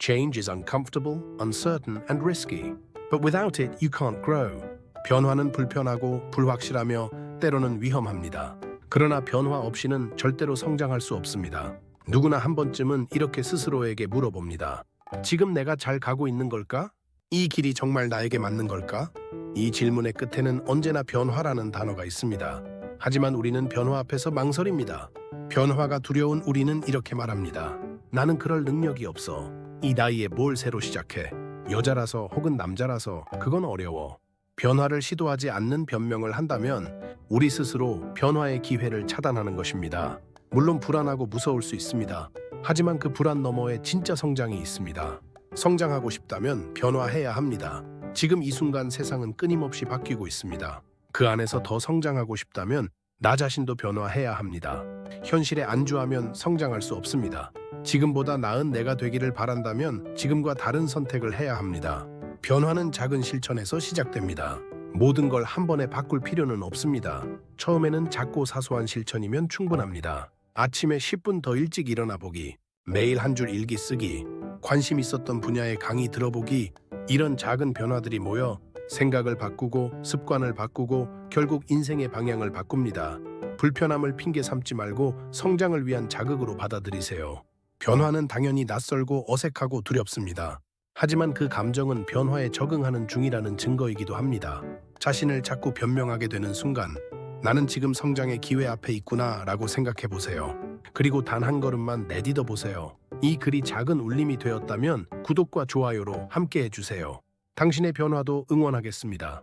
Change is uncomfortable, uncertain, and risky. But without it, you can't grow. 변화는 불편하고 불확실하며 때로는 위험합니다. 그러나 변화 없이는 절대로 성장할 수 없습니다. 누구나 한 번쯤은 이렇게 스스로에게 물어봅니다. 지금 내가 잘 가고 있는 걸까? 이 길이 정말 나에게 맞는 걸까? 이 질문의 끝에는 언제나 변화라는 단어가 있습니다. 하지만 우리는 변화 앞에서 망설입니다. 변화가 두려운 우리는 이렇게 말합니다. 나는 그럴 능력이 없어. 이 나이에 뭘 새로 시작해? 여자라서 혹은 남자라서 그건 어려워. 변화를 시도하지 않는 변명을 한다면 우리 스스로 변화의 기회를 차단하는 것입니다. 물론 불안하고 무서울 수 있습니다. 하지만 그 불안 너머에 진짜 성장이 있습니다. 성장하고 싶다면 변화해야 합니다. 지금 이 순간 세상은 끊임없이 바뀌고 있습니다. 그 안에서 더 성장하고 싶다면 나 자신도 변화해야 합니다. 현실에 안주하면 성장할 수 없습니다. 지금보다 나은 내가 되기를 바란다면 지금과 다른 선택을 해야 합니다. 변화는 작은 실천에서 시작됩니다. 모든 걸 한 번에 바꿀 필요는 없습니다. 처음에는 작고 사소한 실천이면 충분합니다. 아침에 10분 더 일찍 일어나 보기, 매일 한 줄 일기 쓰기, 관심 있었던 분야의 강의 들어보기, 이런 작은 변화들이 모여 생각을 바꾸고 습관을 바꾸고 결국 인생의 방향을 바꿉니다. 불편함을 핑계 삼지 말고 성장을 위한 자극으로 받아들이세요. 변화는 당연히 낯설고 어색하고 두렵습니다. 하지만 그 감정은 변화에 적응하는 중이라는 증거이기도 합니다. 자신을 자꾸 변명하게 되는 순간 나는 지금 성장의 기회 앞에 있구나 라고 생각해 보세요. 그리고 단 한 걸음만 내딛어 보세요. 이 글이 작은 울림이 되었다면 구독과 좋아요로 함께 해주세요. 당신의 변화도 응원하겠습니다.